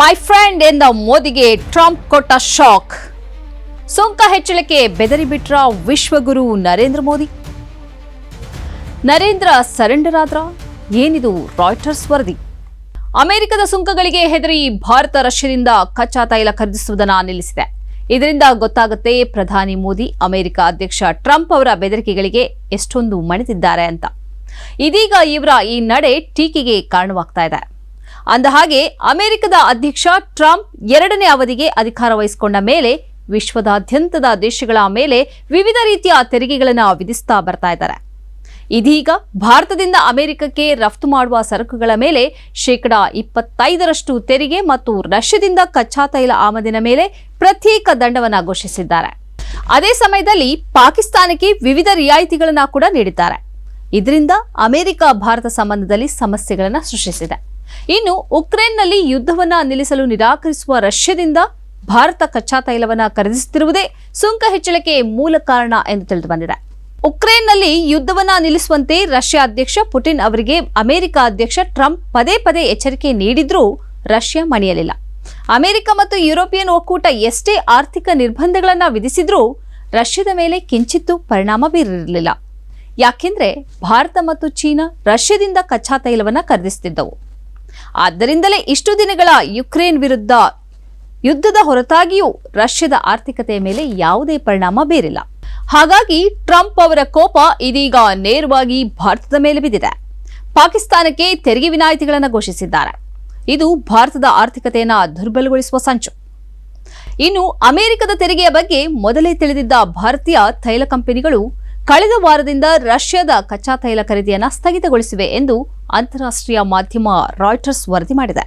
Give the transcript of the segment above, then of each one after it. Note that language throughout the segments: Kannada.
ಮೈ ಫ್ರೆಂಡ್ ಎಂದ ಮೋದಿಗೆ ಟ್ರಂಪ್ ಕೊಟ್ಟ ಶಾಕ್ ಸುಂಕ ಹೆಚ್ಚಳಕ್ಕೆ ಬೆದರಿಬಿಟ್ರ ವಿಶ್ವಗುರು ನರೇಂದ್ರ ಮೋದಿ. ನರೇಂದ್ರ ಸರೆಂಡರ್ ಆದ್ರ ಏನಿದು ರಾಯ್ಟರ್ಸ್ ವರದಿ. ಅಮೆರಿಕದ ಸುಂಕಗಳಿಗೆ ಹೆದರಿ ಭಾರತ ರಷ್ಯಾದಿಂದ ಕಚ್ಚಾ ತೈಲ ಖರೀದಿಸುವುದನ್ನು ನಿಲ್ಲಿಸಿದೆ. ಇದರಿಂದ ಗೊತ್ತಾಗುತ್ತೆ ಪ್ರಧಾನಿ ಮೋದಿ, ಅಮೆರಿಕ ಅಧ್ಯಕ್ಷ ಟ್ರಂಪ್ ಅವರ ಬೆದರಿಕೆಗಳಿಗೆ ಎಷ್ಟೊಂದು ಮಣಿತಿದ್ದಾರೆ ಅಂತ. ಇದೀಗ ಇವರ ಈ ನಡೆ ಟೀಕೆಗೆ ಕಾರಣವಾಗ್ತಾ ಇದೆ. ಅಂದಹಾಗೆ ಅಮೆರಿಕದ ಅಧ್ಯಕ್ಷ ಟ್ರಂಪ್ ಎರಡನೇ ಅವಧಿಗೆ ಅಧಿಕಾರ ವಹಿಸಿಕೊಂಡ ಮೇಲೆ ವಿಶ್ವದಾದ್ಯಂತದ ದೇಶಗಳ ಮೇಲೆ ವಿವಿಧ ರೀತಿಯ ತೆರಿಗೆಗಳನ್ನು ವಿಧಿಸ್ತಾ ಬರ್ತಾ ಇದ್ದಾರೆ. ಇದೀಗ ಭಾರತದಿಂದ ಅಮೆರಿಕಕ್ಕೆ ರಫ್ತು ಮಾಡುವ ಸರಕುಗಳ ಮೇಲೆ ಶೇಕಡಾ ಇಪ್ಪತ್ತೈದರಷ್ಟು ತೆರಿಗೆ ಮತ್ತು ರಷ್ಯಾದಿಂದ ಕಚ್ಚಾ ತೈಲ ಆಮದಿನ ಮೇಲೆ ಪ್ರತ್ಯೇಕ ದಂಡವನ್ನು ಘೋಷಿಸಿದ್ದಾರೆ. ಅದೇ ಸಮಯದಲ್ಲಿ ಪಾಕಿಸ್ತಾನಕ್ಕೆ ವಿವಿಧ ರಿಯಾಯಿತಿಗಳನ್ನು ಕೂಡ ನೀಡಿದ್ದಾರೆ. ಇದರಿಂದ ಅಮೆರಿಕ ಭಾರತ ಸಂಬಂಧದಲ್ಲಿ ಸಮಸ್ಯೆಗಳನ್ನು ಸೃಷ್ಟಿಸಿದೆ. ಇನ್ನು ಉಕ್ರೇನ್ನಲ್ಲಿ ಯುದ್ಧವನ್ನ ನಿಲ್ಲಿಸಲು ನಿರಾಕರಿಸುವ ರಷ್ಯಾದಿಂದ ಭಾರತ ಕಚ್ಚಾ ತೈಲವನ್ನು ಖರೀದಿಸುತ್ತಿರುವುದೇ ಸುಂಕ ಹೆಚ್ಚಳಕ್ಕೆ ಮೂಲ ಕಾರಣ ಎಂದು ತಿಳಿದು ಬಂದಿದೆ. ಉಕ್ರೇನ್ನಲ್ಲಿ ಯುದ್ಧವನ್ನ ನಿಲ್ಲಿಸುವಂತೆ ರಷ್ಯಾ ಅಧ್ಯಕ್ಷ ಪುಟಿನ್ ಅವರಿಗೆ ಅಮೆರಿಕ ಅಧ್ಯಕ್ಷ ಟ್ರಂಪ್ ಪದೇ ಪದೇ ಎಚ್ಚರಿಕೆ ನೀಡಿದ್ರೂ ರಷ್ಯಾ ಮಣಿಯಲಿಲ್ಲ. ಅಮೆರಿಕ ಮತ್ತು ಯುರೋಪಿಯನ್ ಒಕ್ಕೂಟ ಎಷ್ಟೇ ಆರ್ಥಿಕ ನಿರ್ಬಂಧಗಳನ್ನು ವಿಧಿಸಿದ್ರೂ ರಷ್ಯಾದ ಮೇಲೆ ಕಿಂಚಿತ್ತೂ ಪರಿಣಾಮ ಬೀರಿರಲಿಲ್ಲ. ಯಾಕೆಂದ್ರೆ ಭಾರತ ಮತ್ತು ಚೀನಾ ರಷ್ಯಾದಿಂದ ಕಚ್ಚಾ ತೈಲವನ್ನು ಖರೀದಿಸುತ್ತಿದ್ದವು. ಆದ್ದರಿಂದಲೇ ಇಷ್ಟು ದಿನಗಳ ಯುಕ್ರೇನ್ ವಿರುದ್ಧ ಯುದ್ಧದ ಹೊರತಾಗಿಯೂ ರಷ್ಯಾದ ಆರ್ಥಿಕತೆಯ ಮೇಲೆ ಯಾವುದೇ ಪರಿಣಾಮ ಬೀರಿಲ್ಲ. ಹಾಗಾಗಿ ಟ್ರಂಪ್ ಅವರ ಕೋಪ ಇದೀಗ ನೇರವಾಗಿ ಭಾರತದ ಮೇಲೆ ಬಿದ್ದಿದೆ. ಪಾಕಿಸ್ತಾನಕ್ಕೆ ತೆರಿಗೆ ವಿನಾಯಿತಿಗಳನ್ನು ಘೋಷಿಸಿದ್ದಾರೆ. ಇದು ಭಾರತದ ಆರ್ಥಿಕತೆಯನ್ನು ದುರ್ಬಲಗೊಳಿಸುವ ಸಂಚು. ಇನ್ನು ಅಮೆರಿಕದ ತೆರಿಗೆಯ ಬಗ್ಗೆ ಮೊದಲೇ ತಿಳಿದಿದ್ದ ಭಾರತೀಯ ತೈಲ ಕಂಪನಿಗಳು ಕಳೆದ ವಾರದಿಂದ ರಷ್ಯಾದ ಕಚ್ಚಾ ತೈಲ ಖರೀದಿಯನ್ನು ಸ್ಥಗಿತಗೊಳಿಸಿವೆ ಎಂದು ಅಂತಾರಾಷ್ಟ್ರೀಯ ಮಾಧ್ಯಮ ರಾಯ್ಟರ್ಸ್ ವರದಿ ಮಾಡಿದೆ.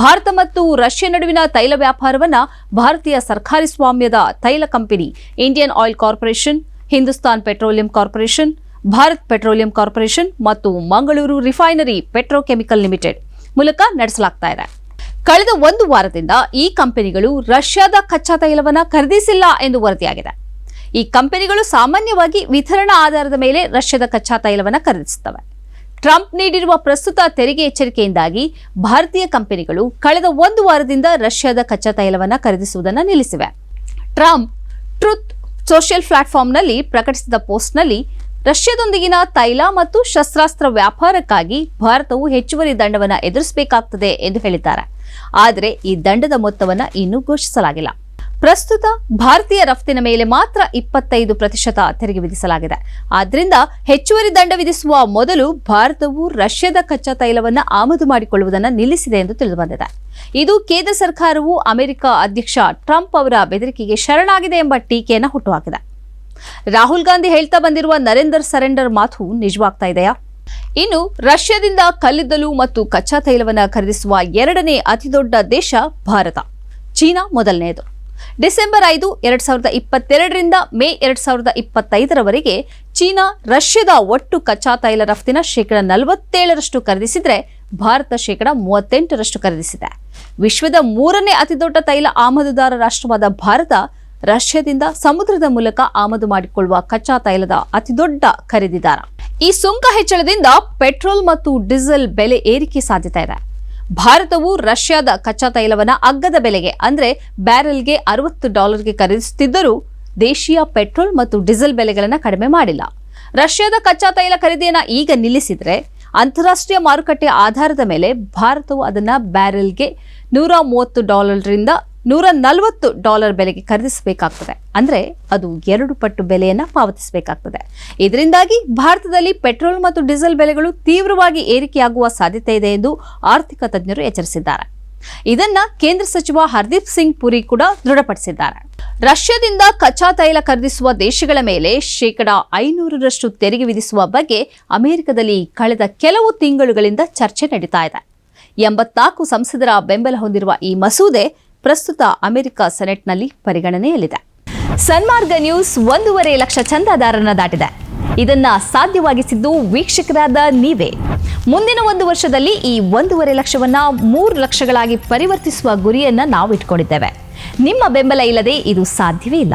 ಭಾರತ ಮತ್ತು ರಷ್ಯಾ ನಡುವಿನ ತೈಲ ವ್ಯಾಪಾರವನ್ನು ಭಾರತೀಯ ಸರ್ಕಾರಿ ಸ್ವಾಮ್ಯದ ತೈಲ company Indian Oil Corporation, Hindustan Petroleum Corporation, Bharat Petroleum Corporation ಮತ್ತು ಮಂಗಳೂರು ರಿಫೈನರಿ ಪೆಟ್ರೋಕೆಮಿಕಲ್ ಲಿಮಿಟೆಡ್ ಮೂಲಕ ನಡೆಸಲಾಗ್ತಾ ಇದೆ. ಕಳೆದ ಒಂದು ವಾರದಿಂದ ಈ ಕಂಪನಿಗಳು ರಷ್ಯಾದ ಕಚ್ಚಾ ತೈಲವನ್ನು ಖರೀದಿಸಿಲ್ಲ ಎಂದು ವರದಿಯಾಗಿದೆ. ಈ ಕಂಪನಿಗಳು ಸಾಮಾನ್ಯವಾಗಿ ವಿತರಣಾ ಆಧಾರದ ಮೇಲೆ ರಷ್ಯಾದ ಕಚ್ಚಾ ತೈಲವನ್ನು ಖರೀದಿಸುತ್ತವೆ. ಟ್ರಂಪ್ ನೀಡಿರುವ ಪ್ರಸ್ತುತ ತೆರಿಗೆ ಎಚ್ಚರಿಕೆಯಿಂದಾಗಿ ಭಾರತೀಯ ಕಂಪನಿಗಳು ಕಳೆದ ಒಂದು ವಾರದಿಂದ ರಷ್ಯಾದ ಕಚ್ಚಾ ತೈಲವನ್ನು ಖರೀದಿಸುವುದನ್ನು ನಿಲ್ಲಿಸಿವೆ. ಟ್ರಂಪ್ ಟ್ರುತ್ ಸೋಷಿಯಲ್ ಪ್ಲಾಟ್ಫಾರ್ಮ್ನಲ್ಲಿ ಪ್ರಕಟಿಸಿದ ಪೋಸ್ಟ್ನಲ್ಲಿ ರಷ್ಯಾದೊಂದಿಗಿನ ತೈಲ ಮತ್ತು ಶಸ್ತ್ರಾಸ್ತ್ರ ವ್ಯಾಪಾರಕ್ಕಾಗಿ ಭಾರತವು ಹೆಚ್ಚುವರಿ ದಂಡವನ್ನು ಎದುರಿಸಬೇಕಾಗ್ತದೆ ಎಂದು ಹೇಳಿದ್ದಾರೆ. ಆದರೆ ಈ ದಂಡದ ಮೊತ್ತವನ್ನು ಇನ್ನೂ ಘೋಷಿಸಲಾಗಿಲ್ಲ. ಪ್ರಸ್ತುತ ಭಾರತೀಯ ರಫ್ತಿನ ಮೇಲೆ ಮಾತ್ರ ಇಪ್ಪತ್ತೈದು ಪ್ರತಿಶತ ತೆರಿಗೆ ವಿಧಿಸಲಾಗಿದೆ. ಆದ್ದರಿಂದ ಹೆಚ್ಚುವರಿ ದಂಡ ವಿಧಿಸುವ ಮೊದಲು ಭಾರತವು ರಷ್ಯಾದ ಕಚ್ಚಾ ತೈಲವನ್ನು ಆಮದು ಮಾಡಿಕೊಳ್ಳುವುದನ್ನು ನಿಲ್ಲಿಸಿದೆ ಎಂದು ತಿಳಿದುಬಂದಿದೆ. ಇದು ಕೇಂದ್ರ ಸರ್ಕಾರವು ಅಮೆರಿಕ ಅಧ್ಯಕ್ಷ ಟ್ರಂಪ್ ಅವರ ಬೆದರಿಕೆಗೆ ಶರಣಾಗಿದೆ ಎಂಬ ಟೀಕೆಯನ್ನು ಹುಟ್ಟುಹಾಕಿದೆ. ರಾಹುಲ್ ಗಾಂಧಿ ಹೇಳ್ತಾ ಬಂದಿರುವ ನರೇಂದರ್ ಸರೆಂಡರ್ ಮಾತು ನಿಜವಾಗ್ತಾ ಇದೆಯಾ? ಇನ್ನು ರಷ್ಯಾದಿಂದ ಕಲ್ಲಿದ್ದಲು ಮತ್ತು ಕಚ್ಚಾ ತೈಲವನ್ನು ಖರೀದಿಸುವ ಎರಡನೇ ಅತಿದೊಡ್ಡ ದೇಶ ಭಾರತ. ಚೀನಾ ಮೊದಲನೆಯದು. ಡಿಸೆಂಬರ್ ಐದು, ಎರಡ್ ಸಾವಿರದ ಇಪ್ಪತ್ತೆರಡರಿಂದ ಮೇ ಎರಡ್ ಸಾವಿರದ ಇಪ್ಪತ್ತೈದರವರೆಗೆ ಚೀನಾ, ರಷ್ಯಾದ ಒಟ್ಟು ಕಚ್ಚಾ ತೈಲ ರಫ್ತಿನ ಶೇಕಡ ನಲವತ್ತೇಳರಷ್ಟು ಖರೀದಿಸಿದ್ರೆ ಭಾರತ ಶೇಕಡ ಮೂವತ್ತೆಂಟರಷ್ಟು ಖರೀದಿಸಿದೆ. ವಿಶ್ವದ ಮೂರನೇ ಅತಿದೊಡ್ಡ ತೈಲ ಆಮದುದಾರ ರಾಷ್ಟ್ರವಾದ ಭಾರತ, ರಷ್ಯಾದಿಂದ ಸಮುದ್ರದ ಮೂಲಕ ಆಮದು ಮಾಡಿಕೊಳ್ಳುವ ಕಚ್ಚಾ ತೈಲದ ಅತಿದೊಡ್ಡ ಖರೀದಿದಾರ. ಈ ಸುಂಕ ಹೆಚ್ಚಳದಿಂದ ಪೆಟ್ರೋಲ್ ಮತ್ತು ಡೀಸೆಲ್ ಬೆಲೆ ಏರಿಕೆ ಸಾಧ್ಯತೆ ಇದೆ. ಭಾರತವು ರಷ್ಯಾದ ಕಚ್ಚಾ ತೈಲವನ್ನು ಅಗ್ಗದ ಬೆಲೆಗೆ, ಅಂದರೆ ಬ್ಯಾರೆಲ್ಗೆ ಅರವತ್ತು ಡಾಲರ್ಗೆ ಖರೀದಿಸುತ್ತಿದ್ದರೂ ದೇಶೀಯ ಪೆಟ್ರೋಲ್ ಮತ್ತು ಡೀಸೆಲ್ ಬೆಲೆಗಳನ್ನು ಕಡಿಮೆ ಮಾಡಿಲ್ಲ. ರಷ್ಯಾದ ಕಚ್ಚಾ ತೈಲ ಖರೀದಿಯನ್ನು ಈಗ ನಿಲ್ಲಿಸಿದರೆ ಅಂತಾರಾಷ್ಟ್ರೀಯ ಮಾರುಕಟ್ಟೆ ಆಧಾರದ ಮೇಲೆ ಭಾರತವು ಅದನ್ನು ಬ್ಯಾರೆಲ್ಗೆ ನೂರ ಮೂವತ್ತು ಡಾಲರ್ರಿಂದ ನೂರ ನಲವತ್ತು ಡಾಲರ್ ಬೆಲೆಗೆ ಖರೀದಿಸಬೇಕಾಗ್ತದೆ. ಅಂದರೆ ಅದು ಎರಡು ಪಟ್ಟು ಬೆಲೆಯನ್ನು ಪಾವತಿಸಬೇಕಾಗ್ತದೆ. ಇದರಿಂದಾಗಿ ಭಾರತದಲ್ಲಿ ಪೆಟ್ರೋಲ್ ಮತ್ತು ಡೀಸೆಲ್ ಬೆಲೆಗಳು ತೀವ್ರವಾಗಿ ಏರಿಕೆಯಾಗುವ ಸಾಧ್ಯತೆ ಇದೆ ಎಂದು ಆರ್ಥಿಕ ತಜ್ಞರು ಎಚ್ಚರಿಸಿದ್ದಾರೆ. ಇದನ್ನ ಕೇಂದ್ರ ಸಚಿವ ಹರ್ದೀಪ್ ಸಿಂಗ್ ಪುರಿ ಕೂಡ ದೃಢಪಡಿಸಿದ್ದಾರೆ. ರಷ್ಯಾದಿಂದ ಕಚ್ಚಾ ತೈಲ ಖರೀದಿಸುವ ದೇಶಗಳ ಮೇಲೆ ಶೇಕಡಾ ಐನೂರರಷ್ಟು ತೆರಿಗೆ ವಿಧಿಸುವ ಬಗ್ಗೆ ಅಮೆರಿಕದಲ್ಲಿ ಕಳೆದ ಕೆಲವು ತಿಂಗಳುಗಳಿಂದ ಚರ್ಚೆ ನಡೀತಾ ಇದೆ. ಎಂಬತ್ನಾಲ್ಕು ಸಂಸದರ ಬೆಂಬಲ ಹೊಂದಿರುವ ಈ ಮಸೂದೆ ಪ್ರಸ್ತುತ ಅಮೆರಿಕ ಸೆನೆಟ್ನಲ್ಲಿ ಪರಿಗಣನೆಯಲ್ಲಿದೆ. ಸನ್ಮಾರ್ಗ ನ್ಯೂಸ್ ಒಂದೂವರೆ ಲಕ್ಷ ಚಂದಾದಾರರನ್ನ ದಾಟಿದೆ. ಇದನ್ನ ಸಾಧ್ಯವಾಗಿಸಿದ್ದು ವೀಕ್ಷಕರಾದ ನೀವೇ. ಮುಂದಿನ ಒಂದು ವರ್ಷದಲ್ಲಿ ಈ ಒಂದೂವರೆ ಲಕ್ಷವನ್ನ ಮೂರು ಲಕ್ಷಗಳಾಗಿ ಪರಿವರ್ತಿಸುವ ಗುರಿಯನ್ನ ನಾವು ಇಟ್ಕೊಂಡಿದ್ದೇವೆ ನಿಮ್ಮ ಬೆಂಬಲ ಇಲ್ಲದೆ ಇದು ಸಾಧ್ಯವೇ ಇಲ್ಲ.